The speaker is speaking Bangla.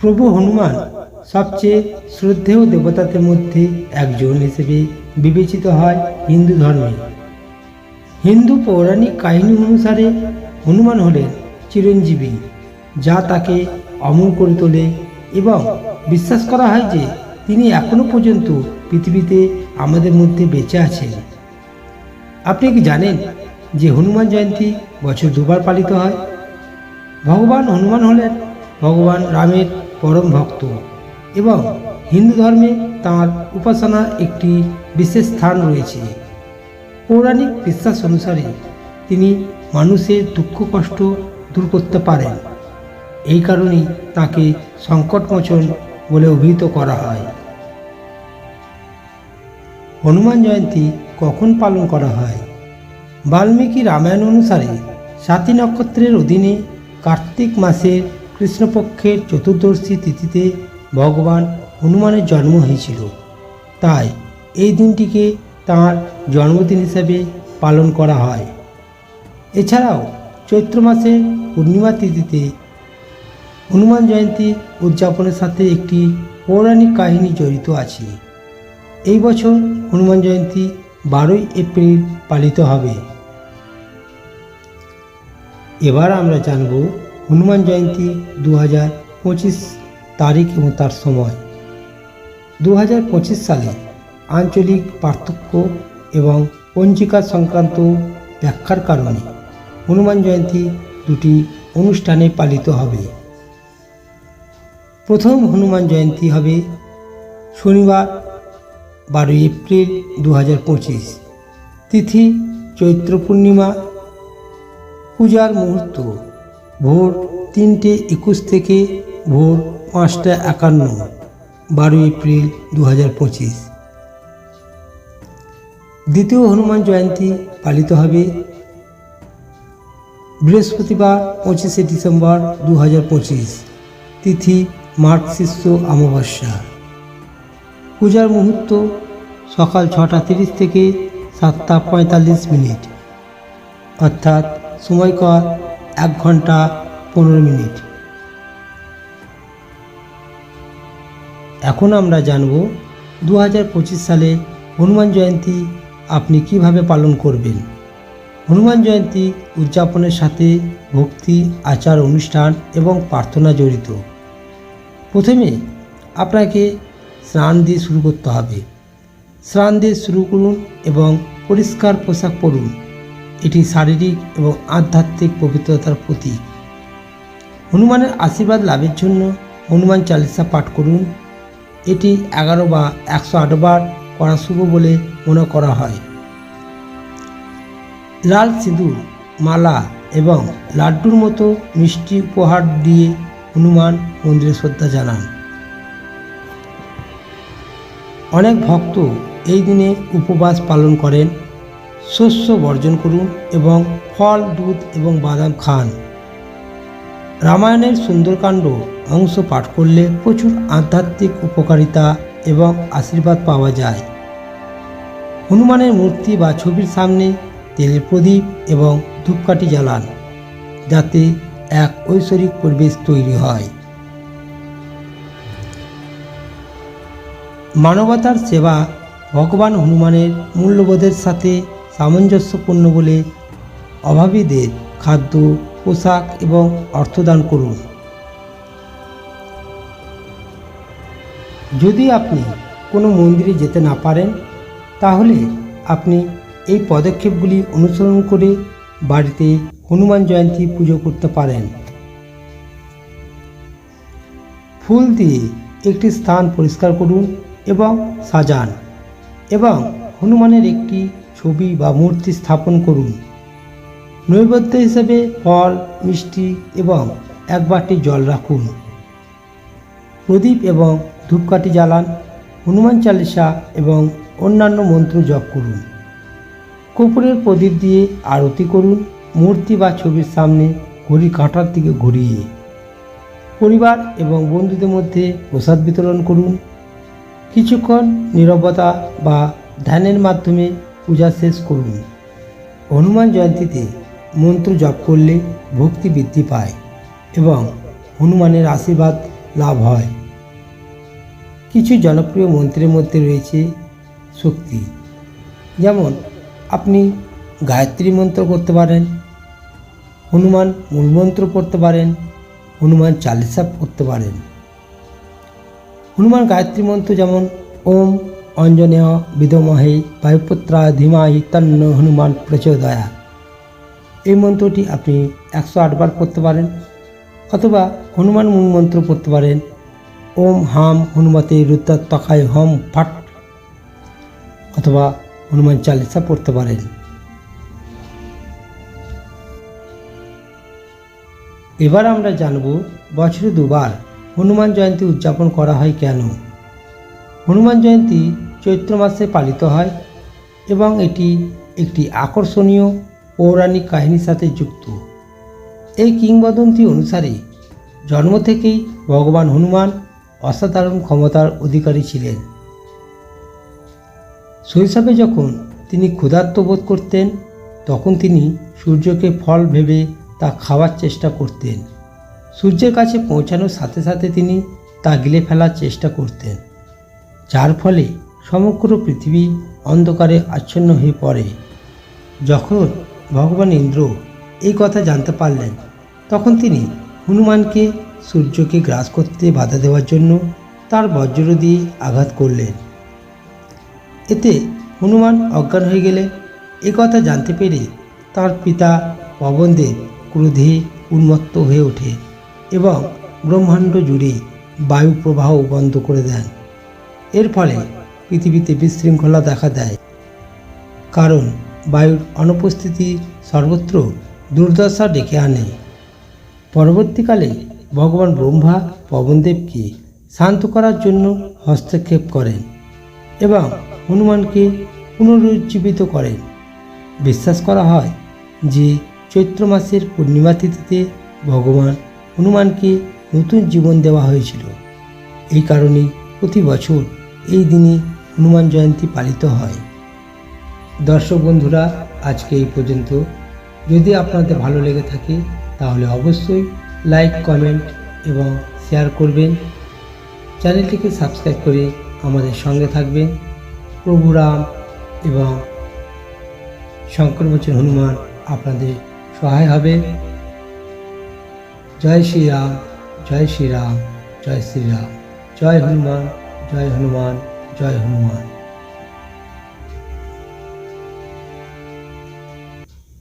প্রভু হনুমান সবচেয়ে শ্রদ্ধেয় দেবতাদের মধ্যে একজন হিসেবে বিবেচিত হয় হিন্দু ধর্মে। হিন্দু পৌরাণিক কাহিনী অনুসারে হনুমান হলেন চিরঞ্জীবী, যা তাকে অমর করে তোলে এবং বিশ্বাস করা হয় যে তিনি এখনও পর্যন্ত পৃথিবীতে আমাদের মধ্যে বেঁচে আছেন। আপনি কি জানেন যে হনুমান জয়ন্তী বছর দুবার পালিত হয়? ভগবান হনুমান হলেন ভগবান রামের পরম ভক্ত। এবং হিন্দু ধর্মে তাঁর উপাসনা একটি বিশেষ স্থান রয়েছে। পৌরাণিক বিশ্বাস অনুসারে তিনি মানুষের দুঃখ, কষ্ট দূর করতে পারেন। এই কারণেই তাকে সংকটমোচন বলে অভিহিত করা হয়। হনুমান জয়ন্তী কখন পালন করা হয়? বাল্মীকি রামায়ণ অনুসারে সাতী নক্ষত্রের অধীনে কার্তিক মাসের কৃষ্ণপক্ষের চতুর্দশী তিথিতে ভগবান হনুমানের জন্ম হয়েছিল। তাই এই দিনটিকে তাঁর জন্মদিন হিসেবে পালন করা হয়। এছাড়াও চৈত্র মাসের পূর্ণিমা তিথিতে হনুমান জয়ন্তী উদযাপনের সাথে একটি পৌরাণিক কাহিনী জড়িত আছে। এই বছর হনুমান জয়ন্তী বারোই এপ্রিল পালিত হবে। এবার আমরা জানব হনুমান জয়ন্তী দু হাজার পঁচিশ তারিখ এবং তার সময়। দু হাজার পঁচিশ সালে আঞ্চলিক পার্থক্য এবং পঞ্জিকা সংক্রান্ত ব্যাখ্যার কারণে হনুমান জয়ন্তী দুটি অনুষ্ঠানে পালিত হবে। প্রথম হনুমান জয়ন্তী হবে শনিবার, বারোই এপ্রিল দু হাজার পঁচিশ। তিথি চৈত্র পূর্ণিমা, পূজার মুহূর্ত ভোর তিনটে একুশ থেকে ভোর পাঁচটা একান্ন, বারোই এপ্রিল দু হাজার পঁচিশ। দ্বিতীয় হনুমান জয়ন্তী পালিত হবে বৃহস্পতিবার, পঁচিশে ডিসেম্বর দু হাজার পঁচিশ, তিথি মার্কশিষ্য অমাবস্যা। পূজার মুহূর্ত সকাল ছটা তিরিশ থেকে সাতটা পঁয়তাল্লিশ মিনিট। অর্থাৎ সময়কাল এক ঘণ্টা পনেরো মিনিট। এখন আমরা জানব দু হাজার পঁচিশ সালে হনুমান জয়ন্তী আপনি কীভাবে পালন করবেন। হনুমান জয়ন্তী উদযাপনের সাথে ভক্তি, আচার, অনুষ্ঠান এবং প্রার্থনা জড়িত। প্রথমে আপনাকে স্নান দিয়ে শুরু করতে হবে। স্নান দিয়ে শুরু করুন এবং পরিষ্কার পোশাক পরুন। এটি শারীরিক এবং আধ্যাত্মিক পবিত্রতার প্রতীক। হনুমানের আশীর্বাদ লাভের জন্য হনুমান চালিসা পাঠ করুন। এটি এগারো বা একশো আটবার করা শুভ বলে মনে করা হয়। লাল সিঁদুর, মালা এবং লাড্ডুর মতো মিষ্টি উপহার দিয়ে হনুমান মন্দিরে শ্রদ্ধা জানান। অনেক ভক্ত এই দিনে উপবাস পালন করেন। শস্য বর্জন করুন এবং ফল, দুধ এবং বাদাম খান। রামায়ণের সুন্দরকাণ্ড অংশ পাঠ করলে প্রচুর আধ্যাত্মিক উপকারিতা এবং আশীর্বাদ পাওয়া যায়। হনুমানের মূর্তি বা ছবির সামনে তেলের প্রদীপ এবং ধূপকাঠি জ্বালান, যাতে এক ঐশ্বরিক পরিবেশ তৈরি হয়। মানবতার সেবা ভগবান হনুমানের মূল্যবোধের সাথে সামঞ্জস্যপূর্ণ বলে অভাবীদের খাদ্য, পোশাক এবং অর্থদান করুন। যদি আপনি কোনো মন্দিরে যেতে না পারেন, তাহলে আপনি এই পদক্ষেপগুলি অনুসরণ করে বাড়িতে হনুমান জয়ন্তী পুজো করতে পারেন। ফুল দিয়ে একটি স্থান পরিষ্কার করুন এবং সাজান এবং হনুমানের একটি ছবি বা মূর্তি স্থাপন করুন। নৈবেদ্য হিসেবে ফল, মিষ্টি এবং এক বাটি জল রাখুন। প্রদীপ এবং ধূপকাঠি জ্বালান, হনুমান চালিসা এবং অন্যান্য মন্ত্র জপ করুন। কপুরের প্রদীপ দিয়ে আরতি করুন, মূর্তি বা ছবির সামনে ঘড়ি কাঁটার দিকে ঘুরিয়ে। পরিবার এবং বন্ধুদের মধ্যে প্রসাদ বিতরণ করুন। কিছুক্ষণ নীরবতা বা ধ্যানের মাধ্যমে পূজা শেষ করুন হনুমান জয়ন্তীতে মন্ত্র জপ করলে ভক্তি বৃদ্ধি পায় এবং হনুমানের আশীর্বাদ লাভ হয়। কিছু জনপ্রিয় মন্ত্রের মধ্যে রয়েছে শক্তি। যেমন, আপনি গায়ত্রী মন্ত্র করতে পারেন, হনুমান মূলমন্ত্র পড়তে পারেন, হনুমান চালিসা পড়তে পারেন। হনুমান গায়ত্রী মন্ত্র যেমন, ওম অঞ্জনেয় বিদমহে বায়ুপুত্রা ধীমাহি তন্ন হনুমান প্রচোদয়া। এই মন্ত্রটি আপনি একশো আটবার পড়তে পারেন অথবা হনুমান মন্ত্র পড়তে পারেন। ওম হাম হনুমতে রুদ্রাত্মকায় হম ফাট অথবা হনুমান চালিসা পড়তে পারেন। এবার আমরা জানব বছরে দুবার হনুমান জয়ন্তী উদযাপন করা হয় কেন? হনুমান জয়ন্তী চৈত্র মাসে পালিত হয় এবং এটি একটি আকর্ষণীয় পৌরাণিক কাহিনীর সাথে যুক্ত। এই কিংবদন্তি অনুসারে জন্ম থেকেই ভগবান হনুমান অসাধারণ ক্ষমতার অধিকারী ছিলেন। শৈশবে যখন তিনি ক্ষুধার্ত বোধ করতেন, তখন তিনি সূর্যকে ফল ভেবে তা খাওয়ার চেষ্টা করতেন। সূর্যের কাছে পৌঁছানোর সাথে সাথে তিনি তা গিলে ফেলার চেষ্টা করতেন, যার ফলে সমগ্র পৃথিবী অন্ধকারে আচ্ছন্ন হয়ে পড়ে। যখন ভগবান ইন্দ্র এই কথা জানতে পারলেন, তখন তিনি হনুমানকে সূর্যকে গ্রাস করতে বাধা দেওয়ার জন্য তার বজ্র দিয়ে আঘাত করলেন। এতে হনুমান অজ্ঞান হয়ে গেলে। এ কথা জানতে পেরে তার পিতা পবনদেব ক্রোধে উন্মত্ত হয়ে ওঠে এবং ব্রহ্মাণ্ড জুড়ে বায়ু প্রবাহ বন্ধ করে দেন। এর ফলে পৃথিবীতে বিশৃঙ্খলা দেখা দেয়। কারণ বায়ুর অনুপস্থিতি সর্বত্র দুর্দশা ডেকে আনে। পরবর্তীকালে ভগবান ব্রহ্মা পবনদেবকে শান্ত করার জন্য হস্তক্ষেপ করেন এবং হনুমানকে পুনরুজ্জীবিত করেন। বিশ্বাস করা হয় যে চৈত্র মাসের পূর্ণিমা তিথিতে ভগবান হনুমানকে নতুন জীবন দেওয়া হয়েছিল। এই কারণে প্রতি বছর এই দিনে হনুমান জয়ন্তী পালিত হয়। দর্শক বন্ধুরা, আজকে এই পর্যন্ত। যদি আপনাদের ভালো লেগে থাকে, তাহলে অবশ্যই লাইক, কমেন্ট এবং শেয়ার করবেন। চ্যানেলটিকে সাবস্ক্রাইব করে আমাদের সঙ্গে থাকবেন। প্রভু রাম এবং শঙ্করমোচন হনুমান আপনাদের সহায় হবে। জয় শ্রীরাম জয় শ্রীরাম জয় শ্রীরাম। জয় হনুমান জয় হনুমান। জয় হনুমান